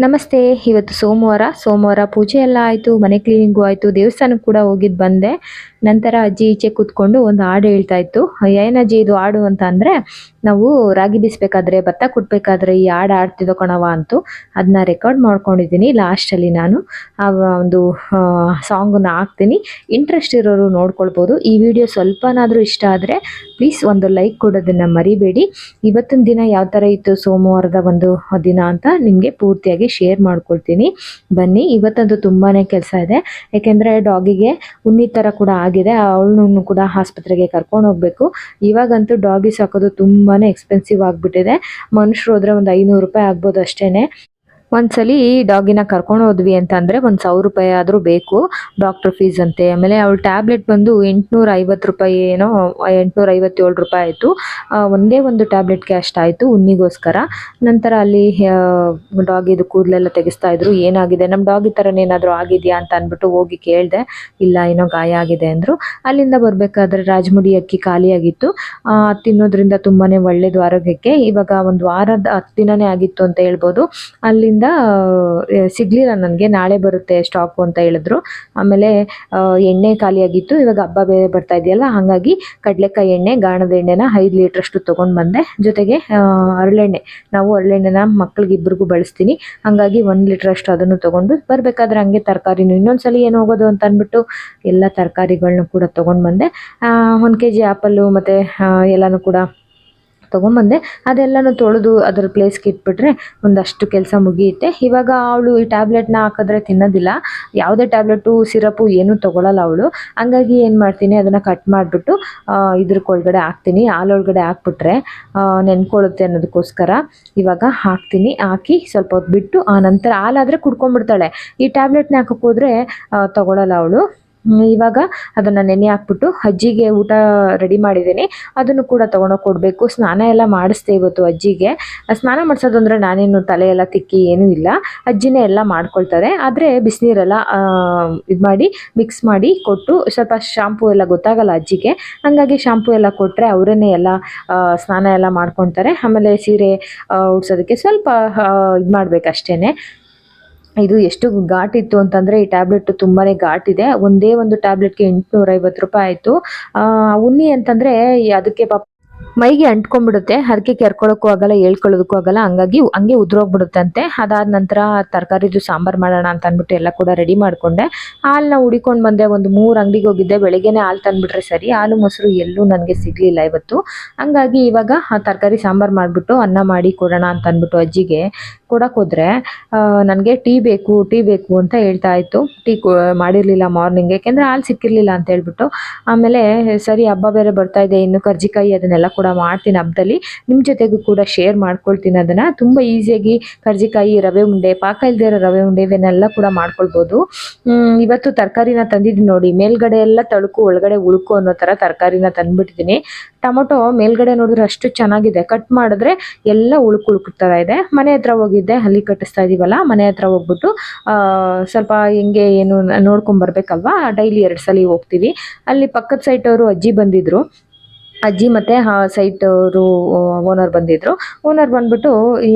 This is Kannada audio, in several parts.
ನಮಸ್ತೆ ಇವತ್ತು ಸೋಮವಾರ. ಸೋಮವಾರ ಪೂಜೆ ಎಲ್ಲ ಆಯಿತು ಮನೆ ಕ್ಲೀನಿಂಗು ಆಯಿತು ದೇವಸ್ಥಾನಕ್ಕೆ ಕೂಡ ಹೋಗಿದ್ದು ಬಂದೆ. ನಂತರ ಅಜ್ಜಿ ಈಚೆ ಕೂತ್ಕೊಂಡು ಒಂದು ಹಾಡು ಹೇಳ್ತಾ ಇತ್ತು. ಏನಜ್ಜಿ ಇದು ಹಾಡು ಅಂತ ಅಂದರೆ, ನಾವು ರಾಗಿ ಬೀಸಬೇಕಾದ್ರೆ, ಭತ್ತ ಕುಟ್ಬೇಕಾದ್ರೆ ಈ ಹಾಡು ಆಡ್ತಿದ್ದೋ ಕಣವ ಅಂತು ಅದನ್ನ ರೆಕಾರ್ಡ್ ಮಾಡ್ಕೊಂಡಿದ್ದೀನಿ ಲಾಸ್ಟಲ್ಲಿ ನಾನು. ಆ ಒಂದು ಸಾಂಗನ್ನು ಹಾಕ್ತೀನಿ. ಇಂಟ್ರೆಸ್ಟ್ ಇರೋರು ನೋಡ್ಕೊಳ್ಬೋದು. ಈ ವಿಡಿಯೋ ಸ್ವಲ್ಪನಾದರೂ ಇಷ್ಟ ಆದರೆ ಪ್ಲೀಸ್ ಒಂದು ಲೈಕ್ ಕೊಡೋದನ್ನು ಮರಿಬೇಡಿ. ಇವತ್ತಿನ ದಿನ ಯಾವ ಥರ ಇತ್ತು ಸೋಮವಾರದ ಒಂದು ದಿನ ಅಂತ ನಿಮಗೆ ಪೂರ್ತಿಯಾಗಿ ಶೇರ್ ಮಾಡ್ಕೊಳ್ತೀನಿ. ಬನ್ನಿ, ಇವತ್ತಂತೂ ತುಂಬಾ ಕೆಲಸ ಇದೆ. ಯಾಕೆಂದರೆ ಡಾಗಿಗೆ ಉನ್ನಿ ಥರ ಕೂಡ ಆಗಿದೆ, ಅವಳನ್ನು ಕೂಡ ಆಸ್ಪತ್ರೆಗೆ ಕರ್ಕೊಂಡು ಹೋಗಬೇಕು. ಇವಾಗಂತೂ ಡಾಗಿ ಸಾಕೋದು ತುಂಬಾ ಎಕ್ಸ್ಪೆನ್ಸಿವ್ ಆಗಿಬಿಟ್ಟಿದೆ. ಮನುಷ್ಯರು ಹೋದ್ರೆ ಒಂದು ಐನೂರು ರೂಪಾಯಿ ಆಗ್ಬೋದು ಅಷ್ಟೇನೆ. ಒಂದ್ಸಲಿ ಡಾಗಿನ ಕರ್ಕೊಂಡು ಹೋದ್ವಿ ಅಂತಂದ್ರೆ ಒಂದು ಸಾವಿರ ರೂಪಾಯಿ ಆದರೂ ಬೇಕು ಡಾಕ್ಟರ್ ಫೀಸ್ ಅಂತೆ. ಆಮೇಲೆ ಅವಳ ಟ್ಯಾಬ್ಲೆಟ್ ಬಂದು ಎಂಟುನೂರ ಐವತ್ತು ರೂಪಾಯಿ ಏನೋ ಎಂಟುನೂರ ಐವತ್ತೇಳು ರೂಪಾಯಿ ಆಯಿತು. ಒಂದೇ ಒಂದು ಟ್ಯಾಬ್ಲೆಟ್ಗೆ ಅಷ್ಟಾಯಿತು ಉನ್ನಿಗೋಸ್ಕರ ನಂತರ ಅಲ್ಲಿ ಡಾಗಿದು ಕೂದಲೆಲ್ಲ ತೆಗೆಸ್ತಾ ಇದ್ರು. ಏನಾಗಿದೆ? ನಮ್ಮ ಡಾಗಿ ಥರನೇ ಏನಾದರೂ ಆಗಿದೆಯಾ ಅಂತ ಅಂದ್ಬಿಟ್ಟು ಹೋಗಿ ಕೇಳಿದೆ, ಇಲ್ಲ, ಏನೋ ಗಾಯ ಆಗಿದೆ ಅಂದರು. ಅಲ್ಲಿಂದ ಬರಬೇಕಾದ್ರೆ ರಾಜಮುಡಿ ಅಕ್ಕಿ ಖಾಲಿಯಾಗಿತ್ತು. ತಿನ್ನೋದ್ರಿಂದ ತುಂಬಾ ಒಳ್ಳೇದು ಆರೋಗ್ಯಕ್ಕೆ. ಇವಾಗ ಒಂದು ವಾರದ ಹತ್ತು ದಿನನೇ ಆಗಿತ್ತು ಅಂತ ಹೇಳ್ಬೋದು. ಅಲ್ಲಿಂದ ಆ, ಸಿಗ್ಲಿಲ್ಲ ನನಗೆ ನಾಳೆ ಬರುತ್ತೆ ಸ್ಟಾಕು ಅಂತ ಹೇಳಿದ್ರು. ಆಮೇಲೆ ಎಣ್ಣೆ ಖಾಲಿಯಾಗಿತ್ತು ಇವಾಗ ಹಬ್ಬ ಬೇರೆ ಬರ್ತಾ ಇದೆಯಲ್ಲ ಹಾಗಾಗಿ ಕಡಲೆಕಾಯಿ ಎಣ್ಣೆ ಗಾಣದ ಎಣ್ಣೆನ ಐದು ಲೀಟ್ರಷ್ಟು ತೊಗೊಂಡು ಬಂದೆ. ಜೊತೆಗೆ ಅರಳೆಣ್ಣೆ. ನಾವು ಹರಳೆಣ್ಣೆನ ಮಕ್ಳಿಗೆ ಇಬ್ಬರಿಗೂ ಬಳಸ್ತೀನಿ. ಹಾಗಾಗಿ ಒಂದು ಲೀಟ್ರಷ್ಟು ಅದನ್ನು ತೊಗೊಂಡು ಬರಬೇಕಾದ್ರೆ ಹಂಗೆ ತರಕಾರಿನೂ ಇನ್ನೊಂದ್ಸಲ ಏನು ಹೋಗೋದು ಅಂತ ಅಂದ್ಬಿಟ್ಟು ಎಲ್ಲ ತರಕಾರಿಗಳನ್ನೂ ಕೂಡ ತೊಗೊಂಡು ಬಂದೆ. ಒಂದು ಕೆ ಜಿ ಆ್ಯಪಲ್ಲು ಮತ್ತು ಎಲ್ಲನೂ ಕೂಡ ತೊಗೊಂಬಂದೆ, ಅದೆಲ್ಲನೂ ತೊಳೆದು ಅದ್ರ ಪ್ಲೇಸ್ಗೆ ಇಟ್ಬಿಟ್ರೆ ಒಂದಷ್ಟು ಕೆಲಸ ಮುಗಿಯುತ್ತೆ. ಇವಾಗ ಅವಳು ಈ ಟ್ಯಾಬ್ಲೆಟ್ನ ಹಾಕಿದ್ರೆ ತಿನ್ನೋದಿಲ್ಲ. ಯಾವುದೇ ಟ್ಯಾಬ್ಲೆಟು ಸಿರಪು ಏನೂ ತೊಗೊಳಲ್ಲ ಅವಳು. ಹಂಗಾಗಿ ಏನು ಮಾಡ್ತೀನಿ, ಅದನ್ನು ಕಟ್ ಮಾಡಿಬಿಟ್ಟು ಇದ್ರಕ್ಕೊಳಗಡೆ ಹಾಕ್ತೀನಿ. ಹಾಲೊಳಗಡೆ ಹಾಕ್ಬಿಟ್ರೆ ನೆನ್ಕೊಳ್ಳುತ್ತೆ ಅನ್ನೋದಕ್ಕೋಸ್ಕರ ಇವಾಗ ಹಾಕ್ತೀನಿ. ಹಾಕಿ ಸ್ವಲ್ಪ ಹೊತ್ತು ಬಿಟ್ಟು ಆ ನಂತರ ಹಾಲಾದರೆ ಕುಡ್ಕೊಂಡ್ಬಿಡ್ತಾಳೆ. ಈ ಟ್ಯಾಬ್ಲೆಟ್ನ ಹಾಕೋಕ್ಕೋದ್ರೆ ತೊಗೊಳಲ್ಲ ಅವಳು. ಇವಾಗ ಅದನ್ನು ನೆನೆ ಹಾಕ್ಬಿಟ್ಟು ಅಜ್ಜಿಗೆ ಊಟ ರೆಡಿ ಮಾಡಿದ್ದೀನಿ. ಅದನ್ನು ಕೂಡ ತೊಗೊಂಡೋಗಿ ಕೊಡಬೇಕು. ಸ್ನಾನ ಎಲ್ಲ ಮಾಡಿಸ್ದೆ ಇವತ್ತು ಅಜ್ಜಿಗೆ. ಸ್ನಾನ ಮಾಡಿಸೋದು ಅಂದರೆ ನಾನೇನು ತಲೆ ಎಲ್ಲ ತಿಕ್ಕಿ ಏನೂ ಇಲ್ಲ. ಅಜ್ಜಿನೇ ಎಲ್ಲ ಮಾಡ್ಕೊಳ್ತಾರೆ. ಆದರೆ ಬಿಸಿನೀರೆಲ್ಲ ಇದು ಮಾಡಿ ಮಿಕ್ಸ್ ಮಾಡಿ ಕೊಟ್ಟು ಸ್ವಲ್ಪ ಶಾಂಪು ಎಲ್ಲ ಗೊತ್ತಾಗಲ್ಲ ಅಜ್ಜಿಗೆ. ಹಾಗಾಗಿ ಶಾಂಪು ಎಲ್ಲ ಕೊಟ್ಟರೆ ಅವರನ್ನೇ ಎಲ್ಲ ಸ್ನಾನ ಎಲ್ಲ ಮಾಡ್ಕೊತಾರೆ ಆಮೇಲೆ ಸೀರೆ ಉಡ್ಸೋದಕ್ಕೆ ಸ್ವಲ್ಪ ಇದು ಮಾಡಬೇಕಷ್ಟೇ ಇದು ಎಷ್ಟು ಘಾಟ್ ಇತ್ತು ಅಂತಂದರೆ ಈ ಟ್ಯಾಬ್ಲೆಟ್ ತುಂಬಾ ಘಾಟ್ ಇದೆ. ಒಂದೇ ಒಂದು ಟ್ಯಾಬ್ಲೆಟ್ಗೆ ಎಂಟುನೂರ ಐವತ್ತು ರೂಪಾಯಿ ಆಯಿತು. ಉನ್ನಿ ಅಂತಂದರೆ ಅದಕ್ಕೆ ಪಾಪ ಮೈಗೆ ಅಂಟ್ಕೊಂಡ್ಬಿಡುತ್ತೆ ಅದಕ್ಕೆ ಕೆರ್ಕೊಳ್ಳೋಕ್ಕೂ ಆಗಲ್ಲ, ಹೇಳ್ಕೊಳ್ಳೋದಕ್ಕೂ ಆಗಲ್ಲ, ಹಂಗಾಗಿ ಹಂಗೆ ಉದ್ರೋಗ್ಬಿಡುತ್ತಂತೆ. ಅದಾದ ನಂತರ ತರಕಾರಿದು ಸಾಂಬಾರು ಮಾಡೋಣ ಅಂತ ಅಂದ್ಬಿಟ್ಟು ಎಲ್ಲ ಕೂಡ ರೆಡಿ ಮಾಡಿಕೊಂಡೆ. ಹಾಲನ್ನ ಹುಡಿಕೊಂಡು ಬಂದೆ, ಒಂದು ಮೂರು ಅಂಗಡಿಗೆ ಹೋಗಿದ್ದೆ, ಬೆಳಗ್ಗೆನೇ ಹಾಲು ತಂದ್ಬಿಟ್ರೆ ಸರಿ, ಹಾಲು, ಮೊಸರು ಎಲ್ಲೂ ನನಗೆ ಸಿಗಲಿಲ್ಲ ಇವತ್ತು. ಹಂಗಾಗಿ ಇವಾಗ ಆ ತರಕಾರಿ ಸಾಂಬಾರು ಮಾಡಿಬಿಟ್ಟು ಅನ್ನ ಮಾಡಿ ಕೊಡೋಣ ಅಂತ ಅಂದ್ಬಿಟ್ಟು ಅಜ್ಜಿಗೆ ಕೊಡಕ್ಕೆ ಹೋದ್ರೆ ನನಗೆ ಟೀ ಬೇಕು ಟೀ ಬೇಕು ಅಂತ ಹೇಳ್ತಾ ಇತ್ತು. ಟೀ ಮಾಡಿರಲಿಲ್ಲ ಮಾರ್ನಿಂಗ್, ಯಾಕೆಂದರೆ ಹಾಲು ಸಿಕ್ಕಿರಲಿಲ್ಲ ಅಂತ ಹೇಳ್ಬಿಟ್ಟು. ಆಮೇಲೆ ಸರಿ, ಹಬ್ಬ ಬೇರೆ ಬರ್ತಾ ಇದೆ, ಇನ್ನು ಕರ್ಜಿಕಾಯಿ ಅದನ್ನೆಲ್ಲ ಮಾಡ್ತೀನಿ ಹಬ್ಬದಲ್ಲಿ ನಿಮ್ಮ ಜೊತೆಗೂ ಕೂಡ ಶೇರ್ ಮಾಡ್ಕೊಳ್ತೀನಿ ಅದನ್ನು. ತುಂಬ ಈಸಿಯಾಗಿ ಕರ್ಜಿಕಾಯಿ, ರವೆ ಉಂಡೆ, ಪಾಕ ಇಲ್ಲದೇ ಇರೋ ರವೆ ಉಂಡೆ ಇವನ್ನೆಲ್ಲ ಕೂಡ ಮಾಡ್ಕೊಳ್ಬೋದು. ಇವತ್ತು ತರಕಾರಿನ ತಂದಿದ್ದೀನಿ ನೋಡಿ. ಮೇಲ್ಗಡೆ ಎಲ್ಲ ತಳುಕು, ಒಳಗಡೆ ಉಳುಕು ಅನ್ನೋ ಥರ ತರಕಾರಿನ ತಂದುಬಿಟ್ಟಿದ್ದೀನಿ. ಟೊಮೊಟೊ ಮೇಲ್ಗಡೆ ನೋಡಿದ್ರೆ ಅಷ್ಟು ಚೆನ್ನಾಗಿದೆ. ಕಟ್ ಮಾಡಿದ್ರೆ ಎಲ್ಲ ಉಳುಕು ಉಳುಕು ಇದೆ. ಮನೆ ಹತ್ರ ಹೋಗಿದ್ದೆ, ಅಲ್ಲಿ ಕಟ್ಟಿಸ್ತಾ ಇದ್ದೀವಲ್ಲ ಮನೆ ಹತ್ರ ಹೋಗ್ಬಿಟ್ಟು ಸ್ವಲ್ಪ ಹೆಂಗೆ ಏನು ನೋಡ್ಕೊಂಡ್ಬರ್ಬೇಕಲ್ವಾ ಡೈಲಿ ಎರಡು ಸಲ ಹೋಗ್ತೀವಿ. ಅಲ್ಲಿ ಪಕ್ಕದ ಸೈಟ್ ಅವರು ಅಜ್ಜಿ ಬಂದಿದ್ರು. ಅಜ್ಜಿ ಮತ್ತೆ ಸೈಟ್ ಅವರು ಓನರ್ ಬಂದಿದ್ರು. ಓನರ್ ಬಂದ್ಬಿಟ್ಟು,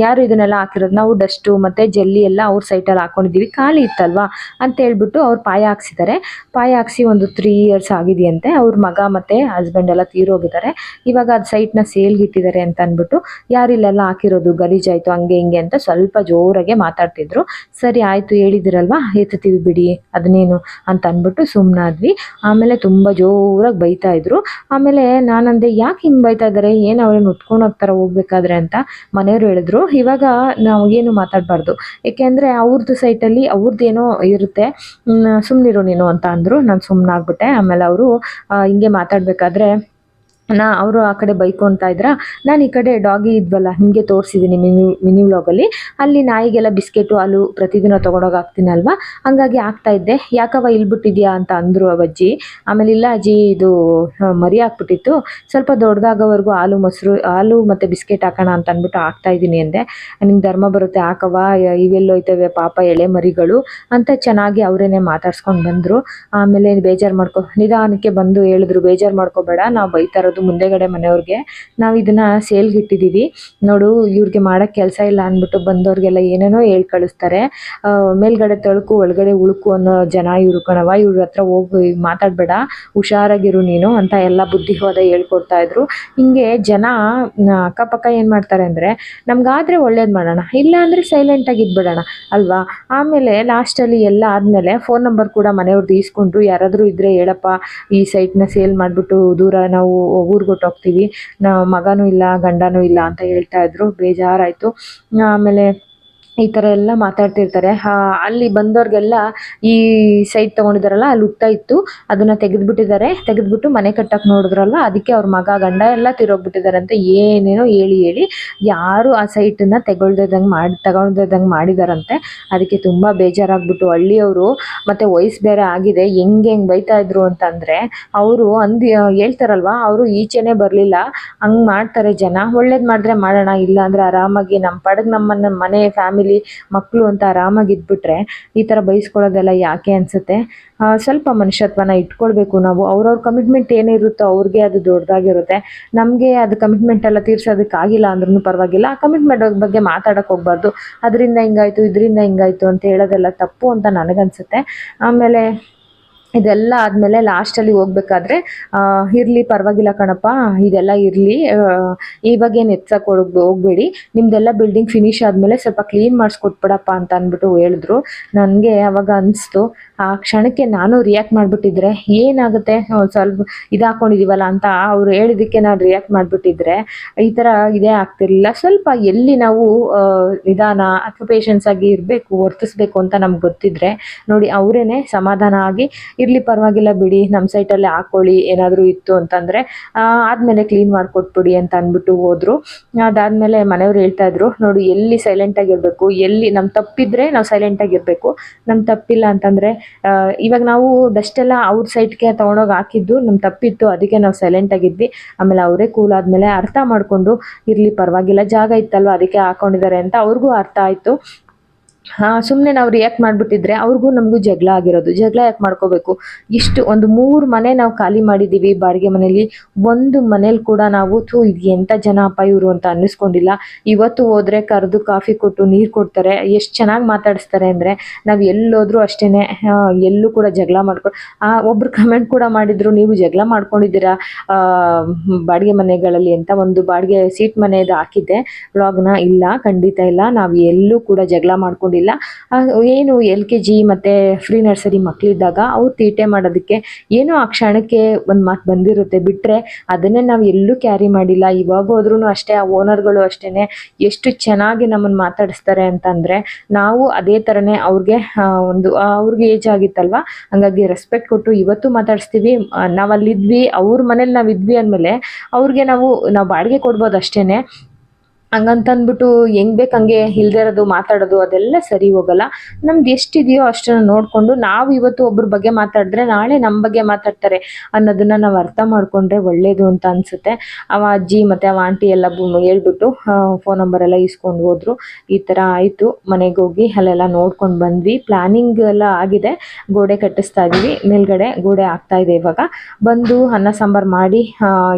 ಯಾರು ಇದನ್ನೆಲ್ಲ ಹಾಕಿರೋದು? ನಾವು ಡಸ್ಟು ಮತ್ತೆ ಜಲ್ಲಿ ಎಲ್ಲ ಅವ್ರ ಸೈಟಲ್ಲಿ ಹಾಕೊಂಡಿದ್ದೀವಿ ಖಾಲಿ ಇತ್ತಲ್ವಾ? ಅಂತ ಹೇಳ್ಬಿಟ್ಟು ಅವ್ರು ಪಾಯ ಹಾಕ್ಸಿದ್ದಾರೆ. ಪಾಯ ಹಾಕ್ಸಿ ಒಂದು ತ್ರೀ ಇಯರ್ಸ್ ಆಗಿದೆಯಂತೆ. ಅವ್ರ ಮಗ ಮತ್ತೆ ಹಸ್ಬೆಂಡ್ ಎಲ್ಲ ತೀರೋಗಿದ್ದಾರೆ. ಇವಾಗ ಅದು ಸೈಟ್ನ ಸೇಲ್ಗೆ ಇಟ್ಟಿದ್ದಾರೆ ಅಂತ ಅಂದ್ಬಿಟ್ಟು ಯಾರಿಲ್ಲೆಲ್ಲ ಹಾಕಿರೋದು? ಗಲೀಜಾಯ್ತು ಹಂಗೆ ಹಿಂಗೆ ಅಂತ ಸ್ವಲ್ಪ ಜೋರಾಗೆ ಮಾತಾಡ್ತಿದ್ರು. ಸರಿ, ಆಯಿತು, ಹೇಳಿದಿರಲ್ವಾ? ಎತ್ತುತ್ತೀವಿ ಬಿಡಿ ಅದನ್ನೇನು ಅಂತ ಅಂದ್ಬಿಟ್ಟು ಸುಮ್ಮನಾದ್ವಿ ಆಮೇಲೆ ತುಂಬ ಜೋರಾಗಿ ಬೈತಾ ಇದ್ರು. ಆಮೇಲೆ ನಾನಂದೆ ಯಾಕೆ ಹಿಂಗೆ ಬೈತಾ ಇದ್ದಾರೆ ಏನು ಅವ್ರನ್ನ ಉತ್ಕೊಂಡು ಹೋಗ್ತಾರೆ ಹೋಗ್ಬೇಕಾದ್ರೆ ಅಂತ ಮನೆಯವರು ಹೇಳಿದ್ರು. ಇವಾಗ ನಾವು ಏನು ಮಾತಾಡಬಾರ್ದು. ಏಕೆಂದರೆ ಅವ್ರದ್ದು ಸೈಟಲ್ಲಿ ಅವ್ರದ್ದು ಏನೋ ಇರುತ್ತೆ. ಸುಮ್ಮನಿರು ನೀನು ಅಂತ ಅಂದರು. ನಾನು ಸುಮ್ಮನಾಗ್ಬಿಟ್ಟೆ ಆಮೇಲೆ ಅವರು ಹಿಂಗೆ ಮಾತಾಡಬೇಕಾದ್ರೆ ನಾ, ಅವರು ಆ ಕಡೆ ಬೈಕೊಳ್ತಾ ಇದ್ರ, ನಾನು ಈ ಕಡೆ ಡಾಗಿ ಇದ್ವಲ್ಲ ಹಿಂಗೆ ತೋರಿಸಿದ್ದೀನಿ ಮಿನಿ ಮಿನಿ ವ್ಲಾಗಲ್ಲಿ. ಅಲ್ಲಿ ನಾಯಿಗೆಲ್ಲ ಬಿಸ್ಕೆಟು, ಹಾಲು ಪ್ರತಿದಿನ ತೊಗೊಂಡೋಗಿ ಹಾಕ್ತೀನಲ್ವಾ? ಹಂಗಾಗಿ ಆಗ್ತಾ ಇದ್ದೆ. ಯಾಕವ ಇಲ್ಬಿಟ್ಟಿದ್ಯಾ ಅಂತ ಅಂದರು ಅವಜ್ಜಿ. ಆಮೇಲೆ ಇಲ್ಲ ಅಜ್ಜಿ, ಇದು ಮರಿ ಹಾಕ್ಬಿಟ್ಟಿತ್ತು ಸ್ವಲ್ಪ ದೊಡ್ಡದಾಗೋವರೆಗೂ ಹಾಲು ಮೊಸರು, ಹಾಲು ಮತ್ತು ಬಿಸ್ಕೆಟ್ ಹಾಕೋಣ ಅಂತ ಅಂದ್ಬಿಟ್ಟು ಹಾಕ್ತಾ ಇದ್ದೀನಿ ಅಂದೆ. ನಿಮ್ಗೆ ಧರ್ಮ ಬರುತ್ತೆ ಹಾಕವ ಇವೆಲ್ಲೋಯ್ತವೆ ಪಾಪ ಎಳೆ ಮರಿಗಳು ಅಂತ ಚೆನ್ನಾಗಿ ಅವರೇನೆ ಮಾತಾಡ್ಸ್ಕೊಂಡು ಬಂದರು. ಆಮೇಲೆ ಬೇಜಾರು ಮಾಡ್ಕೊ, ನಿಧಾನಕ್ಕೆ ಬಂದು ಹೇಳಿದ್ರು, ಬೇಜಾರು ಮಾಡ್ಕೋಬೇಡ, ನಾವು ಬೈತಾ ಇರೋದು ಹೇಳ್ಬೋದು ಮುಂದೆಗಡೆ ಮನೆಯವ್ರಿಗೆ. ನಾವು ಇದನ್ನ ಸೇಲ್ಗೆ ಇಟ್ಟಿದ್ದೀವಿ ನೋಡು, ಇವ್ರಿಗೆ ಮಾಡಕ್ ಕೆಲಸ ಇಲ್ಲ ಅಂದ್ಬಿಟ್ಟು ಬಂದವ್ರಿಗೆಲ್ಲ ಏನೇನೋ ಹೇಳ್ ಕಳಿಸ್ತಾರೆ. ಮೇಲ್ಗಡೆ ತಳ್ಕು, ಒಳಗಡೆ ಉಳುಕು ಅನ್ನೋ ಜನ ಇವ್ರು ಕಣವ ಇವ್ರ ಹತ್ರ ಹೋಗಿ ಮಾತಾಡ್ಬೇಡ. ಹುಷಾರಾಗಿರು ನೀನು ಅಂತ ಎಲ್ಲ ಬುದ್ಧಿ ಹೋದ ಹೇಳ್ಕೊಡ್ತಾ ಇದ್ರು. ಹಿಂಗೆ ಜನ ಅಕ್ಕಪಕ್ಕ ಏನ್ ಮಾಡ್ತಾರೆ ಅಂದ್ರೆ, ನಮ್ಗಾದ್ರೆ ಒಳ್ಳೇದ್ ಮಾಡೋಣ. ಇಲ್ಲ ಅಂದ್ರೆ ಸೈಲೆಂಟ್ ಆಗಿ ಇದ್ಬಿಡೋಣ, ಅಲ್ವಾ? ಆಮೇಲೆ ಲಾಸ್ಟ್ ಅಲ್ಲಿ ಎಲ್ಲ ಆದ್ಮೇಲೆ ಫೋನ್ ನಂಬರ್ ಕೂಡ ಮನೆಯವ್ರದ್ದು ಈಸ್ಕೊಂಡ್ರು ಯಾರಾದ್ರೂ ಇದ್ರೆ ಹೇಳಪ್ಪ, ಈ ಸೈಟ್ನ ಸೇಲ್ ಮಾಡ್ಬಿಟ್ಟು ದೂರ ನಾವು ಊರ್ಗೊಟ್ಟು ಹೋಗ್ತೀವಿ. ನಾ ಮಗನೂ ಇಲ್ಲ ಗಂಡನೂ ಇಲ್ಲ ಅಂತ ಹೇಳ್ತಾ ಇದ್ರು. ಬೇಜಾರಾಯಿತು. ಆಮೇಲೆ ಈ ಥರ ಎಲ್ಲ ಮಾತಾಡ್ತಿರ್ತಾರೆ. ಅಲ್ಲಿ ಬಂದವ್ರಿಗೆಲ್ಲ ಈ ಸೈಟ್ ತಗೊಂಡಿದಾರಲ್ಲ ಅಲ್ಲಿ ಉಗ್ತಾ ಇತ್ತು. ಅದನ್ನ ತೆಗೆದುಬಿಟ್ಟಿದ್ದಾರೆ. ತೆಗೆದುಬಿಟ್ಟು ಮನೆ ಕಟ್ಟಕ್ ನೋಡಿದ್ರಲ್ಲ ಅದಕ್ಕೆ ಅವ್ರ ಮಗ ಗಂಡ ಎಲ್ಲ ತಿರೋಗ್ಬಿಟ್ಟಿದ್ದಾರೆ ಅಂತ ಏನೇನೋ ಹೇಳಿ ಹೇಳಿ ಯಾರು ಆ ಸೈಟನ್ನು ತೆಗೊಳ್ದಂಗೆ ಮಾಡಿ ತಗೊಳ್ದಂಗೆ ಮಾಡಿದಾರಂತೆ. ಅದಕ್ಕೆ ತುಂಬಾ ಬೇಜಾರಾಗ್ಬಿಟ್ಟು ಹಳ್ಳಿಯವರು, ಮತ್ತೆ ವಯಸ್ಸು ಬೇರೆ ಆಗಿದೆ, ಹೆಂಗ್ ಹೆಂಗ್ ಬೈತಾ ಇದ್ರು ಅಂತಂದ್ರೆ, ಅವರು ಅಂದ್, ಹೇಳ್ತಾರಲ್ವಾ, ಅವರು ಈಚೆನೆ ಬರ್ಲಿಲ್ಲ. ಹಂಗ್ ಮಾಡ್ತಾರೆ ಜನ. ಒಳ್ಳೇದ್ ಮಾಡಿದ್ರೆ ಮಾಡೋಣ ಇಲ್ಲ ಅಂದ್ರೆ ಆರಾಮಾಗಿ ನಮ್ಮ ಪಡಗ್ ನಮ್ಮನ್ನ ಮನೆ, ಫ್ಯಾಮಿಲಿ ಮಕ್ಕಳು ಅಂತ ಆರಾಮಾಗಿ ಇದ್ಬಿಟ್ರೆ ಈ ಥರ ಬೈಸ್ಕೊಳ್ಳೋದೆಲ್ಲ ಯಾಕೆ ಅನ್ಸುತ್ತೆ? ಸ್ವಲ್ಪ ಮನುಷ್ಯತ್ವನ ಇಟ್ಕೊಳ್ಬೇಕು ನಾವು. ಅವ್ರವ್ರ ಕಮಿಟ್ಮೆಂಟ್ ಏನಿರುತ್ತೋ ಅವ್ರಿಗೆ ಅದು ದೊಡ್ಡದಾಗಿರುತ್ತೆ. ನಮಗೆ ಅದು ಕಮಿಟ್ಮೆಂಟ್ ಎಲ್ಲ ತೀರ್ಸೋದಕ್ಕಾಗಿಲ್ಲ ಅಂದ್ರೂ ಪರವಾಗಿಲ್ಲ. ಆ ಕಮಿಟ್ಮೆಂಟ್ ಬಗ್ಗೆ ಮಾತಾಡಕ್ಕೆ ಹೋಗ್ಬಾರ್ದು. ಅದರಿಂದ ಹಿಂಗಾಯ್ತು, ಇದರಿಂದ ಹಿಂಗಾಯ್ತು ಅಂತ ಹೇಳೋದೆಲ್ಲ ತಪ್ಪು ಅಂತ ನನಗನ್ಸುತ್ತೆ. ಆಮೇಲೆ ಇದೆಲ್ಲ ಆದ್ಮೇಲೆ ಲಾಸ್ಟಲ್ಲಿ ಹೋಗ್ಬೇಕಾದ್ರೆ ಇರ್ಲಿ ಪರವಾಗಿಲ್ಲ ಕಣಪ್ಪ, ಇದೆಲ್ಲ ಇರಲಿ ಇವಾಗ ಏನು ಎತ್ಸಕ್ಕೆ ಹೋಗ್ ಹೋಗ್ಬೇಡಿ. ನಿಮ್ದೆಲ್ಲ ಬಿಲ್ಡಿಂಗ್ ಫಿನಿಶ್ ಆದಮೇಲೆ ಸ್ವಲ್ಪ ಕ್ಲೀನ್ ಮಾಡಿಸ್ಕೊಟ್ಬಿಡಪ್ಪ ಅಂತ ಅಂದ್ಬಿಟ್ಟು ಹೇಳಿದ್ರು. ನನಗೆ ಅವಾಗ ಅನಿಸ್ತು, ಆ ಕ್ಷಣಕ್ಕೆ ನಾನು ರಿಯಾಕ್ಟ್ ಮಾಡಿಬಿಟ್ಟಿದ್ರೆ ಏನಾಗುತ್ತೆ? ಸ್ವಲ್ಪ ಇದ್ ಹಾಕೊಂಡಿದೀವಲ್ಲ ಅಂತ ಅವ್ರು ಹೇಳಿದ್ದಕ್ಕೆ ನಾನು ರಿಯಾಕ್ಟ್ ಮಾಡಿಬಿಟ್ಟಿದ್ರೆ, ಈ ಥರ ಇದೇ ಆಗ್ತಿರ್ಲಿಲ್ಲ. ಸ್ವಲ್ಪ ಎಲ್ಲಿ ನಾವು ನಿಧಾನ ಅಥವಾ ಪೇಷನ್ಸ್ ಆಗಿ ಇರಬೇಕು, ವರ್ತಿಸ್ಬೇಕು ಅಂತ ನಮ್ಗೆ ಗೊತ್ತಿದ್ರೆ, ನೋಡಿ ಅವರೇನೆ ಸಮಾಧಾನ ಆಗಿ ಇರ್ಲಿ ಪರವಾಗಿಲ್ಲ ಬಿಡಿ ನಮ್ಮ ಸೈಟಲ್ಲೇ ಹಾಕೊಳ್ಳಿ, ಏನಾದರೂ ಇತ್ತು ಅಂತಂದರೆ ಆದಮೇಲೆ ಕ್ಲೀನ್ ಮಾಡಿಕೊಟ್ಬಿಡಿ ಅಂತ ಅಂದ್ಬಿಟ್ಟು ಹೋದ್ರು. ಅದಾದಮೇಲೆ ಮನೆಯವ್ರು ಹೇಳ್ತಾ ಇದ್ರು, ನೋಡಿ, ಎಲ್ಲಿ ಸೈಲೆಂಟ್ ಆಗಿರ್ಬೇಕು ಎಲ್ಲಿ ನಮ್ಮ ತಪ್ಪಿದ್ರೆ ನಾವು ಸೈಲೆಂಟ್ ಆಗಿರ್ಬೇಕು ನಮ್ಮ ತಪ್ಪಿಲ್ಲ ಅಂತಂದರೆ ಇವಾಗ ನಾವು ಡಸ್ಟ್ ಎಲ್ಲ ಅವ್ರ ಸೈಟ್ಗೆ ತೊಗೊಂಡೋಗಿ ಹಾಕಿದ್ದು ನಮ್ಮ ತಪ್ಪಿತ್ತು, ಅದಕ್ಕೆ ನಾವು ಸೈಲೆಂಟ್ ಆಗಿದ್ವಿ. ಆಮೇಲೆ ಅವರೇ ಕೂಲ್ ಆದಮೇಲೆ ಅರ್ಥ ಮಾಡಿಕೊಂಡು, ಇರಲಿ ಪರವಾಗಿಲ್ಲ, ಜಾಗ ಇತ್ತಲ್ವ, ಅದಕ್ಕೆ ಹಾಕೊಂಡಿದ್ದಾರೆ ಅಂತ ಅವ್ರಿಗೂ ಅರ್ಥ ಆಯಿತು. ಸುಮ್ಮನೆ ನಾವು ರಿಯಾಕ್ಟ್ ಮಾಡಿಬಿಟ್ಟಿದ್ರೆ ಅವ್ರಿಗೂ ನಮಗೂ ಜಗಳ ಆಗಿರೋದು. ಜಗಳ ಯಾಕೆ ಮಾಡ್ಕೋಬೇಕು? ಇಷ್ಟು ಒಂದು ಮೂರು ಮನೆ ನಾವು ಖಾಲಿ ಮಾಡಿದ್ದೀವಿ ಬಾಡಿಗೆ ಮನೇಲಿ ಒಂದು ಮನೇಲಿ ಕೂಡ ನಾವು ಥೂ, ಇದು ಎಂಥ ಜನ ಅಪ್ಪ, ಇವರು ಅಂತ ಅನ್ನಿಸ್ಕೊಂಡಿಲ್ಲ. ಇವತ್ತು ಹೋದ್ರೆ ಕರೆದು ಕಾಫಿ ಕೊಟ್ಟು ನೀರು ಕೊಡ್ತಾರೆ. ಎಷ್ಟು ಚೆನ್ನಾಗಿ ಮಾತಾಡಿಸ್ತಾರೆ ಅಂದರೆ ನಾವು ಎಲ್ಲೋದ್ರೂ ಅಷ್ಟೇ ಎಲ್ಲೂ ಕೂಡ ಜಗಳ ಮಾಡ್ಕೊಂಡು ಆ, ಒಬ್ರು ಕಮೆಂಟ್ ಕೂಡ ಮಾಡಿದ್ರು, ನೀವು ಜಗಳ ಮಾಡ್ಕೊಂಡಿದ್ದೀರಾ? ಬಾಡಿಗೆ ಮನೆಗಳಲ್ಲಿ ಅಂತ ಒಂದು ಬಾಡಿಗೆ ಸೀಟ್ ಮನೆದು ಹಾಕಿದ್ದೆ, ವ್ಲಾಗ್ನ ಇಲ್ಲ, ಖಂಡಿತ ಇಲ್ಲ. ನಾವು ಎಲ್ಲೂ ಕೂಡ ಜಗಳ ಮಾಡ್ಕೊಂಡಿಲ್ಲ. ಆ, ಏನು ಎಲ್ ಕೆ ಜಿ ಮತ್ತು ಫ್ರೀ ನರ್ಸರಿ ಮಕ್ಕಳಿದ್ದಾಗ ಅವ್ರು ತೀಟೆ ಮಾಡೋದಕ್ಕೆ ಏನೋ ಆ ಕ್ಷಣಕ್ಕೆ ಒಂದು ಮಾತು ಬಂದಿರುತ್ತೆ. ಬಿಟ್ಟರೆ ಅದನ್ನೇ ನಾವು ಎಲ್ಲೂ ಕ್ಯಾರಿ ಮಾಡಿಲ್ಲ. ಇವಾಗ ಹೋದ್ರೂ ಅಷ್ಟೇ ಆ ಓನರ್ಗಳು ಅಷ್ಟೇ ಎಷ್ಟು ಚೆನ್ನಾಗಿ ನಮ್ಮನ್ನು ಮಾತಾಡಿಸ್ತಾರೆ ಅಂತಂದರೆ ನಾವು ಅದೇ ಥರನೇ ಅವ್ರಿಗೆ ಒಂದು ಅವ್ರಿಗೆ ಏಜ್ ಆಗಿತ್ತಲ್ವ? ಹಂಗಾಗಿ ರೆಸ್ಪೆಕ್ಟ್ ಕೊಟ್ಟು ಇವತ್ತು ಮಾತಾಡಿಸ್ತೀವಿ. ನಾವು ಅಲ್ಲಿದ್ವಿ ಅವ್ರ ಮನೇಲಿ ನಾವು ಇದ್ವಿ ಅಂದಮೇಲೆ ಅವ್ರಿಗೆ ನಾವು ನಾವು ಬಾಡಿಗೆ ಕೊಡ್ಬೋದು ಅಷ್ಟೇನೆ. ಹಂಗಂತಂದ್ಬಿಟ್ಟು ಹೆಂಗ್ ಬೇಕು ಹಂಗೆ ಇಲ್ದೇ ಇರೋದು, ಮಾತಾಡೋದು, ಅದೆಲ್ಲ ಸರಿ ಹೋಗಲ್ಲ. ನಮ್ದು ಎಷ್ಟಿದೆಯೋ ಅಷ್ಟನ್ನು ನೋಡಿಕೊಂಡು ನಾವು ಇವತ್ತು ಒಬ್ಬರ ಬಗ್ಗೆ ಮಾತಾಡಿದ್ರೆ ನಾಳೆ ನಮ್ಮ ಬಗ್ಗೆ ಮಾತಾಡ್ತಾರೆ ಅನ್ನೋದನ್ನ ನಾವು ಅರ್ಥ ಮಾಡ್ಕೊಂಡ್ರೆ ಒಳ್ಳೇದು ಅಂತ ಅನ್ಸುತ್ತೆ. ಅವ ಅಜ್ಜಿ ಮತ್ತೆ ಅವ ಆಂಟಿ ಎಲ್ಲ ಹೇಳ್ಬಿಟ್ಟು ಫೋನ್ ನಂಬರ್ ಎಲ್ಲ ಇಸ್ಕೊಂಡು ಹೋದ್ರು. ಈ ಥರ ಆಯಿತು. ಮನೆಗೆ ಹೋಗಿ ಅಲ್ಲೆಲ್ಲ ನೋಡ್ಕೊಂಡು ಬಂದ್ವಿ. ಪ್ಲಾನಿಂಗ್ ಎಲ್ಲ ಆಗಿದೆ. ಗೋಡೆ ಕಟ್ಟಿಸ್ತಾ ಇದೀವಿ. ಮೇಲ್ಗಡೆ ಗೋಡೆ ಆಗ್ತಾ ಇದೆ ಇವಾಗ. ಬಂದು ಅನ್ನ ಸಾಂಬಾರು ಮಾಡಿ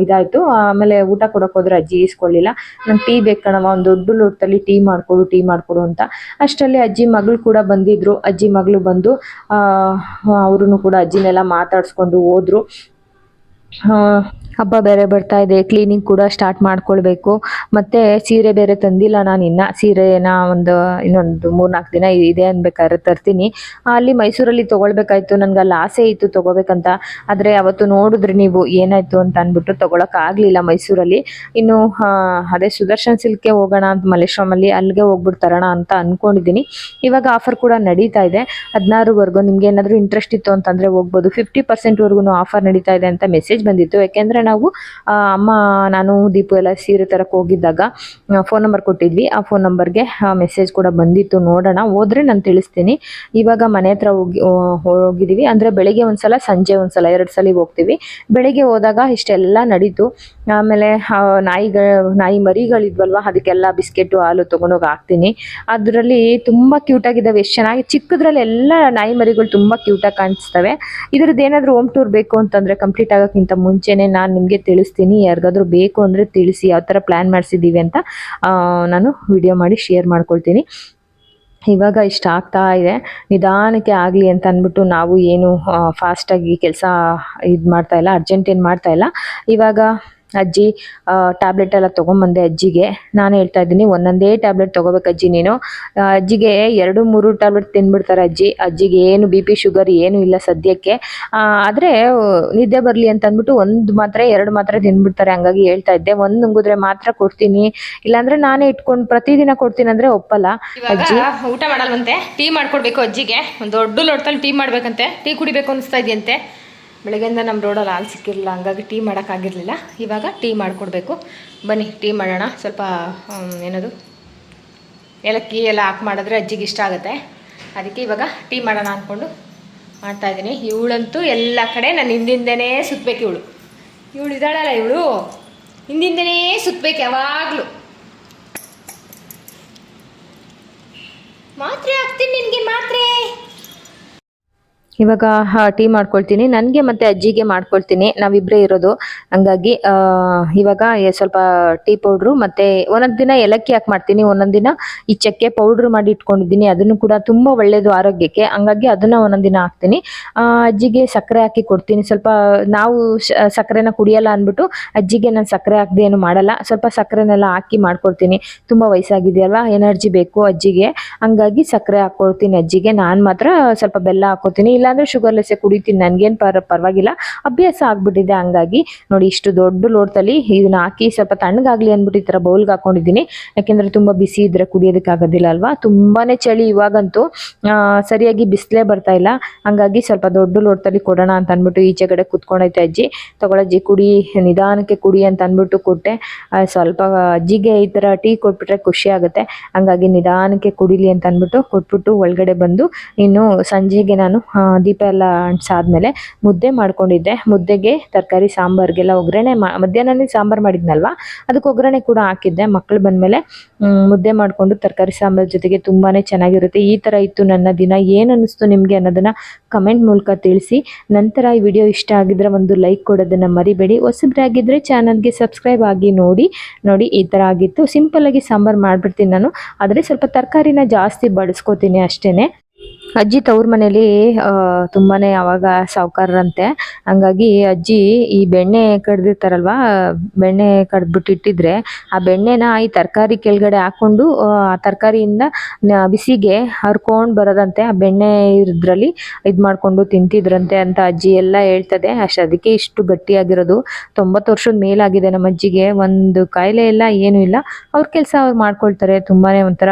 ಇದಾಯ್ತು. ಆಮೇಲೆ ಊಟ ಕೊಡೋಕೆ ಹೋದ್ರೆ ಅಜ್ಜಿ ಇಸ್ಕೊಳ್ಳಿಲ್ಲ ನಂಗೆ ಟೀ ಬೇಕಣವ ಒಂದು ದೊಡ್ಡ ಲೋಟದಲ್ಲಿ ಟೀ ಮಾಡ್ಕೊಡು ಟೀ ಮಾಡ್ಕೊಡು ಅಂತ. ಅಷ್ಟರಲ್ಲಿ ಅಜ್ಜಿ ಮಗಳು ಕೂಡ ಬಂದಿದ್ರು. ಅಜ್ಜಿ ಮಗಳು ಬಂದು ಅವರು ಕೂಡ ಅಜ್ಜಿನೆಲ್ಲ ಮಾತಾಡ್ಸ್ಕೊಂಡು ಹೋದ್ರು. ಹಬ್ಬ ಬೇರೆ ಬರ್ತಾ ಇದೆ ಕ್ಲೀನಿಂಗ್ ಕೂಡ ಸ್ಟಾರ್ಟ್ ಮಾಡ್ಕೊಳ್ಬೇಕು. ಮತ್ತೆ ಸೀರೆ ಬೇರೆ ತಂದಿಲ್ಲ ನಾನು ಇನ್ನ. ಸೀರೆನ ಒಂದು ಇನ್ನೊಂದು ಮೂರ್ನಾಲ್ಕು ದಿನ ಇದೆ ಅನ್ಬೇಕಾದ್ರೆ ತರ್ತೀನಿ. ಅಲ್ಲಿ ಮೈಸೂರಲ್ಲಿ ತಗೊಳ್ಬೇಕಾಯ್ತು. ನನ್ಗೆ ಅಲ್ಲಿ ಆಸೆ ಇತ್ತು ತಗೋಬೇಕಂತ. ಆದರೆ ಅವತ್ತು ನೋಡಿದ್ರಿ ನೀವು ಏನಾಯ್ತು ಅಂತ ಅಂದ್ಬಿಟ್ಟು ತಗೊಳಕ್ ಆಗ್ಲಿಲ್ಲ ಮೈಸೂರಲ್ಲಿ. ಇನ್ನು ಅದೇ ಸುದರ್ಶನ್ ಸಿಲ್ಕ್ಗೆ ಹೋಗೋಣ ಅಂತ ಮಲ್ಲೇಶ್ವರಮಲ್ಲಿ ಅಲ್ಲಿಗೆ ಹೋಗ್ಬಿಟ್ಟು ತರೋಣ ಅಂತ ಅನ್ಕೊಂಡಿದ್ದೀನಿ. ಇವಾಗ ಆಫರ್ ಕೂಡ ನಡೀತಾ ಇದೆ. ಹದಿನಾರುವರೆಗೂ ನಿಮ್ಗೆ ಏನಾದರೂ ಇಂಟ್ರೆಸ್ಟ್ ಇತ್ತು ಅಂತಂದ್ರೆ ಹೋಗ್ಬೋದು. ಫಿಫ್ಟಿ ಪರ್ಸೆಂಟ್ವರೆಗೂ ಆಫರ್ ನಡೀತಾ ಇದೆ ಅಂತ ಮೆಸೇಜ್ ಬಂದಿತ್ತು. ಯಾಕೆಂದ್ರೆ ನಾವು ಆ, ಅಮ್ಮ ನಾನು ದೀಪು ಎಲ್ಲ ಸೀರೆ ತರಕ್ಕೆ ಹೋಗಿದ್ದಾಗ ಫೋನ್ ನಂಬರ್ ಕೊಟ್ಟಿದ್ವಿ. ಆ ಫೋನ್ ನಂಬರ್ಗೆ ಮೆಸೇಜ್ ಕೂಡ ಬಂದಿತ್ತು. ನೋಡೋಣ. ಹೋದ್ರೆ ನಾನು ತಿಳಿಸ್ತೀನಿ. ಇವಾಗ ಮನೆ ಹತ್ರ ಹೋಗಿ ಹೋಗಿದ್ದೀವಿ ಅಂದ್ರೆ ಬೆಳಿಗ್ಗೆ ಒಂದ್ಸಲ ಸಂಜೆ ಒಂದ್ಸಲ ಎರಡು ಸಲ ಹೋಗ್ತೀವಿ. ಬೆಳಿಗ್ಗೆ ಹೋದಾಗ ಇಷ್ಟೆಲ್ಲ ನಡೀತು. ಆಮೇಲೆ ನಾಯಿಗಳ ನಾಯಿ ಮರಿಗಳಿದ್ವಲ್ವ ಅದಕ್ಕೆಲ್ಲ ಬಿಸ್ಕೆಟ್ ಹಾಲು ತೊಗೊಂಡೋಗಿ ಹಾಕ್ತೀನಿ. ಅದರಲ್ಲಿ ತುಂಬ ಕ್ಯೂಟಾಗಿದ್ದಾವೆ ಎಷ್ಟು ಚೆನ್ನಾಗಿ ಚಿಕ್ಕದ್ರಲ್ಲಿ ಎಲ್ಲ ನಾಯಿ ಮರಿಗಳು ತುಂಬ ಕ್ಯೂಟಾಗಿ ಕಾಣಿಸ್ತವೆ. ಇದ್ರದ್ದು ಏನಾದರೂ ಹೋಮ್ ಟೂರ್ ಬೇಕು ಅಂತಂದರೆ ಕಂಪ್ಲೀಟ್ ಆಗೋಕ್ಕಿಂತ ಮುಂಚೆನೇ ನಾನು ನಿಮಗೆ ತಿಳಿಸ್ತೀನಿ, ಯಾರಿಗಾದರೂ ಬೇಕು ಅಂದರೆ ತಿಳಿಸಿ, ಯಾವ ಥರ ಪ್ಲ್ಯಾನ್ ಮಾಡಿಸಿದ್ದೀವಿ ಅಂತ ನಾನು ವಿಡಿಯೋ ಮಾಡಿ ಶೇರ್ ಮಾಡ್ಕೊಳ್ತೀನಿ. ಇವಾಗ ಇಷ್ಟ ಆಗ್ತಾ ಇದೆ. ನಿಧಾನಕ್ಕೆ ಆಗಲಿ ಅಂತ ಅಂದ್ಬಿಟ್ಟು ನಾವು ಏನು ಫಾಸ್ಟಾಗಿ ಕೆಲಸ ಇದು ಮಾಡ್ತಾಯಿಲ್ಲ ಅರ್ಜೆಂಟ್ ಏನು ಮಾಡ್ತಾ ಇಲ್ಲ. ಇವಾಗ ಅಜ್ಜಿ ಟ್ಯಾಬ್ಲೆಟ್ ಎಲ್ಲ ತೊಗೊಂಬಂದೆ ಅಜ್ಜಿಗೆ. ನಾನು ಹೇಳ್ತಾ ಇದ್ದೀನಿ ಒಂದೊಂದೇ ಟ್ಯಾಬ್ಲೆಟ್ ತೊಗೋಬೇಕು ಅಜ್ಜಿ ನೀನು. ಅಜ್ಜಿಗೆ ಎರಡು ಮೂರು ಟ್ಯಾಬ್ಲೆಟ್ ತಿಂದ್ಬಿಡ್ತಾರೆ ಅಜ್ಜಿ. ಅಜ್ಜಿಗೆ ಏನು ಬಿ ಪಿ ಶುಗರ್ ಏನು ಇಲ್ಲ ಸದ್ಯಕ್ಕೆ. ಆದರೆ ನಿದ್ದೆ ಬರಲಿ ಅಂತ ಅಂದ್ಬಿಟ್ಟು ಒಂದು ಮಾತ್ರೆ ಎರಡು ಮಾತ್ರೆ ತಿಂದ್ಬಿಡ್ತಾರೆ ಹಂಗಾಗಿ ಹೇಳ್ತಾ ಇದ್ದೆ. ಒಂದು ನುಂಗಿದ್ರೆ ಮಾತ್ರ ಕೊಡ್ತೀನಿ. ಇಲ್ಲಾಂದ್ರೆ ನಾನೇ ಇಟ್ಕೊಂಡು ಪ್ರತಿದಿನ ಕೊಡ್ತೀನಿ ಅಂದ್ರೆ ಒಪ್ಪಲ್ಲ. ಅಜ್ಜಿ? ಊಟ ಮಾಡಲ್ವಂತೆ? ಟೀ ಮಾಡ್ಕೊಡ್ಬೇಕು ಅಜ್ಜಿಗೆ. ಒಂದು ದೊಡ್ಡ ಲೋಟದಲ್ಲಿ ಟೀ ಮಾಡ್ಬೇಕಂತೆ. ಟೀ ಕುಡಿಬೇಕು ಅನಿಸ್ತಾ ಇದೆಯಂತೆ. ಬೆಳಗ್ಗೆಯಿಂದ ನಮ್ಮ ರೋಡಲ್ಲಿ ಹಾಲು ಸಿಕ್ಕಿರಲಿಲ್ಲ, ಹಂಗಾಗಿ ಟೀ ಮಾಡೋಕ್ಕಾಗಿರಲಿಲ್ಲ ಇವಾಗ ಟೀ ಮಾಡಿಕೊಡ್ಬೇಕು. ಬನ್ನಿ ಟೀ ಮಾಡೋಣ. ಸ್ವಲ್ಪ ಏನದು? ಏಲಕ್ಕಿ ಎಲ್ಲ ಹಾಕಿ ಮಾಡಿದ್ರೆ ಅಜ್ಜಿಗೆ ಇಷ್ಟ ಆಗುತ್ತೆ. ಅದಕ್ಕೆ ಇವಾಗ ಟೀ ಮಾಡೋಣ ಅಂದ್ಕೊಂಡು ಮಾಡ್ತಾಯಿದ್ದೀನಿ ಇವಳಂತೂ ಎಲ್ಲ ಕಡೆ ನಾನು ಹಿಂದಿಂದೇ ಸುತ್ತಬೇಕು ಇವಳು. ಇವಳು ಇದ್ದಾಳಲ್ಲ ಇವಳು? ಹಿಂದಿಂದನೇ ಸುತ್ತಬೇಕು ಯಾವಾಗಲೂ. ಮಾತ್ರೆ ಹಾಕ್ತೀನಿ ನಿನಗೆ ಮಾತ್ರೆ. ಇವಾಗ ಟೀ ಮಾಡ್ಕೊಳ್ತೀನಿ. ನನಗೆ ಮತ್ತೆ ಅಜ್ಜಿಗೆ ಮಾಡ್ಕೊಳ್ತೀನಿ. ನಾವಿಬ್ಬರೇ ಇರೋದು. ಹಂಗಾಗಿ ಇವಾಗ ಸ್ವಲ್ಪ ಟೀ ಪೌಡ್ರು ಮತ್ತೆ ಒಂದೊಂದು ದಿನ ಏಲಕ್ಕಿ ಹಾಕಿ ಮಾಡ್ತೀನಿ. ಒಂದೊಂದು ದಿನ ಈ ಚಕ್ಕೆ ಪೌಡ್ರ್ ಮಾಡಿ ಇಟ್ಕೊಂಡಿದ್ದೀನಿ. ಅದನ್ನು ಕೂಡ ತುಂಬ ಒಳ್ಳೆಯದು ಆರೋಗ್ಯಕ್ಕೆ. ಹಂಗಾಗಿ ಅದನ್ನ ಒಂದೊಂದು ದಿನ ಹಾಕ್ತೀನಿ. ಅಜ್ಜಿಗೆ ಸಕ್ಕರೆ ಹಾಕಿ ಕೊಡ್ತೀನಿ. ಸ್ವಲ್ಪ ನಾವು ಸಕ್ಕರೆನ ಕುಡಿಯಲ್ಲ ಅಂದ್ಬಿಟ್ಟು ಅಜ್ಜಿಗೆ ನಾನು ಸಕ್ಕರೆ ಹಾಕದೆ ಏನು ಮಾಡಲ್ಲ. ಸ್ವಲ್ಪ ಸಕ್ಕರೆನೆಲ್ಲ ಹಾಕಿ ಮಾಡ್ಕೊಡ್ತೀನಿ. ತುಂಬ ವಯಸ್ಸಾಗಿದೆಯಲ್ಲ ಎನರ್ಜಿ ಬೇಕು ಅಜ್ಜಿಗೆ. ಹಂಗಾಗಿ ಸಕ್ಕರೆ ಹಾಕ್ಕೊಳ್ತೀನಿ ಅಜ್ಜಿಗೆ. ನಾನು ಮಾತ್ರ ಸ್ವಲ್ಪ ಬೆಲ್ಲ ಹಾಕೋತೀನಿ. ಇಲ್ಲಾಂದ್ರೆ ಶುಗರ್ಲೆಸ್ಸೇ ಕುಡಿತೀನಿ, ನನಗೇನು ಪರ ಪರವಾಗಿಲ್ಲ. ಅಭ್ಯಾಸ ಆಗ್ಬಿಟ್ಟಿದೆ ಹಂಗಾಗಿ. ನೋಡಿ, ಇಷ್ಟು ದೊಡ್ಡ ಲೋಟದಲ್ಲಿ ಇದನ್ನ ಹಾಕಿ ಸ್ವಲ್ಪ ತಣ್ಣಗಾಗ್ಲಿ ಅಂದ್ಬಿಟ್ಟು ಈ ಥರ ಬೌಲ್ಗೆ ಹಾಕೊಂಡಿದ್ದೀನಿ. ಯಾಕೆಂದರೆ ತುಂಬ ಬಿಸಿ ಇದ್ರೆ ಕುಡಿಯೋದಕ್ಕಾಗೋದಿಲ್ಲ ಅಲ್ವಾ? ತುಂಬಾನೇ ಚಳಿ ಇವಾಗಂತೂ. ಸರಿಯಾಗಿ ಬಿಸಿಲೇ ಬರ್ತಾ ಇಲ್ಲ. ಹಂಗಾಗಿ ಸ್ವಲ್ಪ ದೊಡ್ಡ ಲೋಟದಲ್ಲಿ ಕೊಡೋಣ ಅಂತ ಅಂದ್ಬಿಟ್ಟು ಈಚೆ ಕಡೆ ಕುತ್ಕೊಂಡೈತೆ ಅಜ್ಜಿ. ತಗೊಳಜ್ಜಿ ಕುಡಿ, ನಿಧಾನಕ್ಕೆ ಕುಡಿ ಅಂತ ಅಂದ್ಬಿಟ್ಟು ಕೊಟ್ಟೆ. ಸ್ವಲ್ಪ ಅಜ್ಜಿಗೆ ಈ ಥರ ಟೀ ಕೊಟ್ಬಿಟ್ರೆ ಖುಷಿ ಆಗುತ್ತೆ. ಹಂಗಾಗಿ ನಿಧಾನಕ್ಕೆ ಕುಡಿಲಿ ಅಂತ ಅಂದ್ಬಿಟ್ಟು ಕೊಟ್ಬಿಟ್ಟು ಒಳಗಡೆ ಬಂದು ಇನ್ನು ಸಂಜೆಗೆ ನಾನು ದೀಪ ಎಲ್ಲ ಅಂಟಿಸಾದ್ಮೇಲೆ ಮುದ್ದೆ ಮಾಡ್ಕೊಂಡಿದ್ದೆ. ಮುದ್ದೆಗೆ ತರಕಾರಿ, ಸಾಂಬಾರ್ಗೆಲ್ಲ ಒಗ್ಗರಣೆ ಮಾ, ಮಧ್ಯಾಹ್ನನೇ ಸಾಂಬಾರು ಮಾಡಿದ್ನಲ್ವ? ಅದಕ್ಕೆ ಒಗ್ಗರಣೆ ಕೂಡ ಹಾಕಿದ್ದೆ. ಮಕ್ಕಳು ಬಂದಮೇಲೆ ಮುದ್ದೆ ಮಾಡಿಕೊಂಡು ತರಕಾರಿ, ಸಾಂಬಾರ್ ಜೊತೆಗೆ ತುಂಬಾ ಚೆನ್ನಾಗಿರುತ್ತೆ. ಈ ಥರ ಇತ್ತು ನನ್ನ ದಿನ. ಏನು ಅನ್ನಿಸ್ತು ನಿಮಗೆ ಅನ್ನೋದನ್ನು ಕಮೆಂಟ್ ಮೂಲಕ ತಿಳಿಸಿ. ನಂತರ ಈ ವಿಡಿಯೋ ಇಷ್ಟ ಆಗಿದ್ರೆ ಒಂದು ಲೈಕ್ ಕೊಡೋದನ್ನು ಮರಿಬೇಡಿ. ಹೊಸಬ್ರಾಗಿದ್ದರೆ ಚಾನಲ್ಗೆ ಸಬ್ಸ್ಕ್ರೈಬ್ ಆಗಿ ನೋಡಿ. ನೋಡಿ, ಈ ಥರ ಆಗಿತ್ತು. ಸಿಂಪಲ್ಲಾಗಿ ಸಾಂಬಾರು ಮಾಡಿಬಿಡ್ತೀನಿ ನಾನು. ಆದರೆ ಸ್ವಲ್ಪ ತರಕಾರಿನ ಜಾಸ್ತಿ ಬಳಸ್ಕೋತೀನಿ ಅಷ್ಟೇ ಅಜ್ಜಿ ತವ್ರ ಮನೇಲಿ ತುಂಬಾನೇ ಅವಾಗ ಸಾವುಕಾರರಂತೆ. ಹಂಗಾಗಿ ಅಜ್ಜಿ ಈ ಬೆಣ್ಣೆ ಕಡ್ದಿರ್ತಾರಲ್ವಾ, ಬೆಣ್ಣೆ ಕಡ್ದ್ಬಿಟ್ಟು ಇಟ್ಟಿದ್ರೆ ಆ ಬೆಣ್ಣೆನ ಈ ತರಕಾರಿ ಕೆಳಗಡೆ ಹಾಕೊಂಡು ಆ ತರಕಾರಿಯಿಂದ ಬಿಸಿಗೆ ಹರ್ಕೊಂಡು ಬರೋದಂತೆ, ಆ ಬೆಣ್ಣೆ ಇದ್ರಲ್ಲಿ ಇದು ಮಾಡ್ಕೊಂಡು ತಿಂತಿದ್ರಂತೆ ಅಂತ ಅಜ್ಜಿ ಎಲ್ಲ ಹೇಳ್ತದೆ. ಅಷ್ಟು ಅದಕ್ಕೆ ಇಷ್ಟು ಗಟ್ಟಿಯಾಗಿರೋದು. ತೊಂಬತ್ತು ವರ್ಷದ ಮೇಲಾಗಿದೆ ನಮ್ಮ ಅಜ್ಜಿಗೆ. ಒಂದು ಕಾಯಿಲೆ ಇಲ್ಲ ಏನೂ ಇಲ್ಲ. ಅವ್ರ ಕೆಲಸ ಅವ್ರು ಮಾಡ್ಕೊಳ್ತಾರೆ. ತುಂಬಾನೇ ಒಂಥರ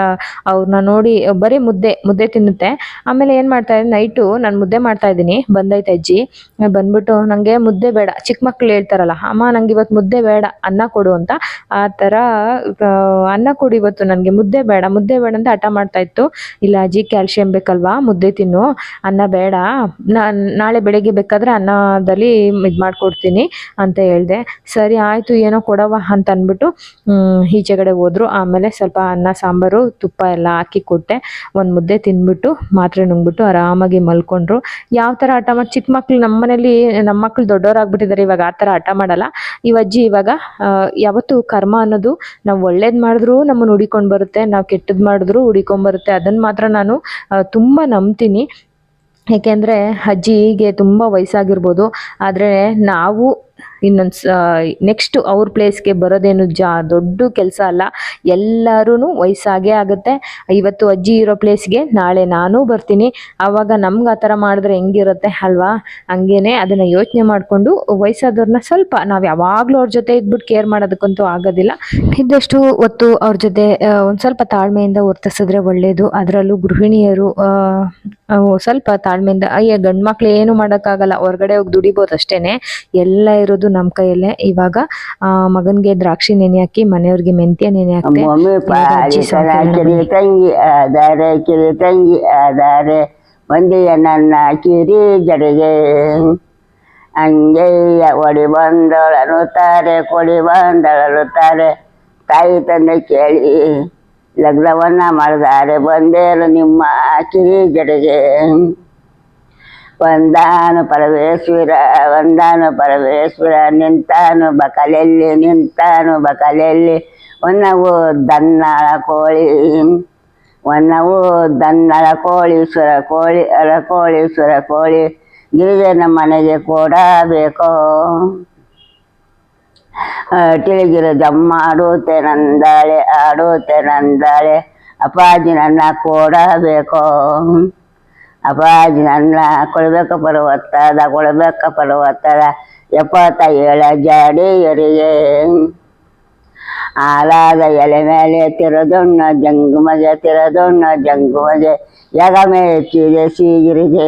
ಅವ್ರನ್ನ ನೋಡಿ, ಬರೀ ಮುದ್ದೆ ಮುದ್ದೆ ತಿನ್ನುತ್ತೆ. ಆಮೇಲೆ ಏನು ಮಾಡ್ತಾ ಇದ್ದೀನಿ? ನೈಟು ನಾನು ಮುದ್ದೆ ಮಾಡ್ತಾ ಇದ್ದೀನಿ. ಬಂದೈತೆ ಅಜ್ಜಿ. ಬಂದ್ಬಿಟ್ಟು ನನಗೆ ಮುದ್ದೆ ಬೇಡ. ಚಿಕ್ಕ ಮಕ್ಳು ಹೇಳ್ತಾರಲ್ಲ, ಅಮ್ಮ, ನಂಗೆ ಇವತ್ತು ಮುದ್ದೆ ಬೇಡ, ಅನ್ನ ಕೊಡು ಅಂತ. ಆ ಥರ ಅನ್ನ ಕೊಡು ಇವತ್ತು ನನಗೆ. ಮುದ್ದೆ ಬೇಡ. ಮುದ್ದೆ ಬೇಡ ಅಂತ ಹಠ ಮಾಡ್ತಾ ಇತ್ತು. ಇಲ್ಲ ಅಜ್ಜಿ, ಕ್ಯಾಲ್ಶಿಯಂ ಬೇಕಲ್ವಾ? ಮುದ್ದೆ ತಿನ್ನು. ಅನ್ನ ಬೇಡ. ನಾಳೆ ಬೆಳಗ್ಗೆ ಬೇಕಾದ್ರೆ ಅನ್ನದಲ್ಲಿ ಇದು ಮಾಡ್ಕೊಡ್ತೀನಿ ಅಂತ ಹೇಳ್ದೆ. ಸರಿ, ಆಯಿತು, ಏನೋ ಕೊಡವ ಅಂತ ಅಂದ್ಬಿಟ್ಟು ಈಚೆಗಡೆ ಹೋದ್ರು. ಆಮೇಲೆ ಸ್ವಲ್ಪ ಅನ್ನ, ಸಾಂಬಾರು, ತುಪ್ಪ ಎಲ್ಲ ಹಾಕಿ ಕೊಟ್ಟೆ. ಒಂದು ಮುದ್ದೆ ತಿಂದ್ಬಿಟ್ಟು ಮಾತ್ರೆ ನುಂಗ್ಬಿಟ್ಟು ಆರಾಮಾಗಿ ಮಲ್ಕೊಂಡ್ರು. ಯಾವ ಥರ ಆಟ ಮಾಡಿ ಚಿಕ್ಕ ಮಕ್ಳು ನಮ್ಮ ಮನೇಲಿ ನಮ್ಮ ಮಕ್ಳು ದೊಡ್ಡವರಾಗ್ಬಿಟ್ಟಿದ್ದಾರೆ ಇವಾಗ ಆ ಥರ ಆಟ ಮಾಡಲ್ಲ. ಈ ಅಜ್ಜಿ ಇವಾಗ ಯಾವತ್ತು ಕರ್ಮ ಅನ್ನೋದು ನಾವು ಒಳ್ಳೇದು ಮಾಡಿದ್ರು ನಮ್ಮನ್ನು ಹುಡಿಕೊಂಡು ಬರುತ್ತೆ, ನಾವು ಕೆಟ್ಟದ್ದು ಮಾಡಿದ್ರು ಹುಡಿಕೊಂಡ್ ಬರುತ್ತೆ. ಅದನ್ನು ಮಾತ್ರ ನಾನು ತುಂಬ ನಂಬ್ತೀನಿ. ಏಕೆಂದರೆ ಅಜ್ಜಿಗೆ ತುಂಬ ವಯಸ್ಸಾಗಿರ್ಬೋದು. ಆದರೆ ನಾವು ಇನ್ನೊಂದು ನೆಕ್ಸ್ಟ್ ಅವ್ರ ಪ್ಲೇಸ್ಗೆ ಬರೋದೇನು ಜಾ, ದೊಡ್ಡ ಕೆಲಸ ಅಲ್ಲ. ಎಲ್ಲರೂ ವಯಸ್ಸಾಗೇ ಆಗುತ್ತೆ. ಇವತ್ತು ಅಜ್ಜಿ ಇರೋ ಪ್ಲೇಸ್ಗೆ ನಾಳೆ ನಾನೂ ಬರ್ತೀನಿ. ಆವಾಗ ನಮ್ಗೆ ಆ ಥರ ಮಾಡಿದ್ರೆ ಹೆಂಗಿರುತ್ತೆ ಅಲ್ವಾ? ಹಂಗೇನೆ ಅದನ್ನು ಯೋಚನೆ ಮಾಡಿಕೊಂಡು ವಯಸ್ಸಾದವ್ರನ್ನ ಸ್ವಲ್ಪ ನಾವು ಯಾವಾಗಲೂ ಅವ್ರ ಜೊತೆ ಇದ್ಬಿಟ್ಟು ಕೇರ್ ಮಾಡೋದಕ್ಕಂತೂ ಆಗೋದಿಲ್ಲ. ಇದ್ದಷ್ಟು ಹೊತ್ತು ಅವ್ರ ಜೊತೆ ಒಂದು ಸ್ವಲ್ಪ ತಾಳ್ಮೆಯಿಂದ ವರ್ತಿಸಿದ್ರೆ ಒಳ್ಳೆಯದು ಅದರಲ್ಲೂ ಗೃಹಿಣಿಯರು ಸ್ವಲ್ಪ ತಾಳ್ಮೆಯಿಂದ, ಅಯ್ಯ ಗಂಡು ಮಕ್ಳು ಏನು ಮಾಡೋಕ್ಕಾಗಲ್ಲ. ಹೊರಗಡೆ ಹೋಗಿ ದುಡಿಬೋದು ಅಷ್ಟೇನೆ. ಎಲ್ಲ ಇರೋದು ನಮ್ಮ ಕೈಯಲ್ಲೇ. ಇವಾಗ ಮಗನ್ಗೆ ದ್ರಾಕ್ಷಿ ನೆನೆ ಹಾಕಿ ಮನೆಯವ್ರಿಗೆ ಮೆಂತ್ಯ ನೆನೆ ಹಾಕ್ತೆ ತಂಗಿ ಆಧಾರೆ ಕಿರಿ ತಂಗಿ ಆಧಾರೆ ಒಂದಿಯ ನನ್ನ ಕಿರಿ ಜಡೆಗೆ. ಅಂಗಯ್ಯ ಒಡಿ ಬಂದಳನ್ನುತ್ತಾರೆ ಕೊಡಿ ಬಂದಳನ್ನುತ್ತಾರೆ ತಾಯಿ ತಂದೆ ಕೇಳಿ ಲಗ್ನವನ್ನ ಮಾಡಿದಾರೆ ಬಂದೇರು ನಿಮ್ಮ ಕಿರಿ ಜಡೆಗೆ? ಒಂದಾನು ಪರಮೇಶ್ವರ ಒಂದಾನು ಪರಮೇಶ್ವರ, ನಿಂತಾನು ಬಕಲೆಲ್ಲಿ ನಿಂತಾನು ಬಕಲೆಲ್ಲಿ. ಒನ್ನವು ದನ್ನಳ ಕೋಳಿ ಒನ್ನವು ದನ್ನಳ ಸುರ ಕೋಳಿ, ಅರ ಕೋಳಿ, ಸುರ ಕೋಳಿ. ಗಿರಿಜನ ಮನೆಗೆ ಕೊಡಬೇಕು ಜಮ್ಮ ಆಡುತ್ತೆ ನಂದಾಳೆ ಆಡುತ್ತೆ ನಂದಾಳೆ. ಅಪ್ಪಾಜಿ ನನ್ನ ಕೊಡಬೇಕು ಅಪ್ಪಾಜಿ ನನ್ನ ಕೊಡ್ಬೇಕು ಪರ್ವತ್ತದ ಕೊಡ್ಬೇಕ ಪರ್ವತ್ತದ ಎಪ್ಪತ್ತ ಏಳ ಜಾಡಿಯರಿಗೆ ಆಲಾದ ಎಲೆ ಮೇಲೆ ತಿರದೊಣ್ಣ ಜಂಗುಮಗೆ ತಿರದೊಣ್ಣ ಜಂಗುಮಗೆ ಎಗ ಮೆಚ್ಚಿದೆ ಸೀಗಿರಿಗೆ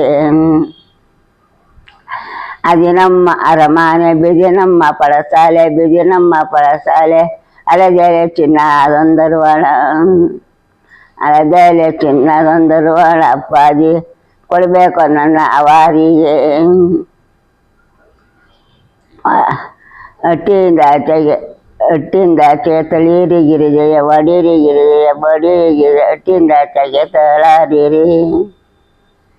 ಅದು ನಮ್ಮ ಅರಮಾನೆ ಬಿದಿ ನಮ್ಮ ಪಳಸಾಲೆ ಬಿದಿ ನಮ್ಮ ಪಳಸಾಲೆ ಅಲದೇಲೆ ಚಿನ್ನ ಅದೊಂದರುವಾಳ ಅಲದೇಲೆ ಚಿನ್ನದೊಂದರುವಾಳ ಅಪ್ಪಾಜಿ ಕೊಡಬೇಕು ನನ್ನ ಅವಾರಿಗೆ ಅಟ್ಟಿಯಿಂದ ಆಚೆಗೆ ಅಟ್ಟಿಂದ ಆಚೆ ತಳೀರಿಗಿರಿಗೆಯ ವಡೀರಿಗಿರಿಗೆಯ ಬಡೀರಿಗಿರಿ ಅಟ್ಟಿಂದ ಆಚೆಗೆ ತಳಾರಿರಿ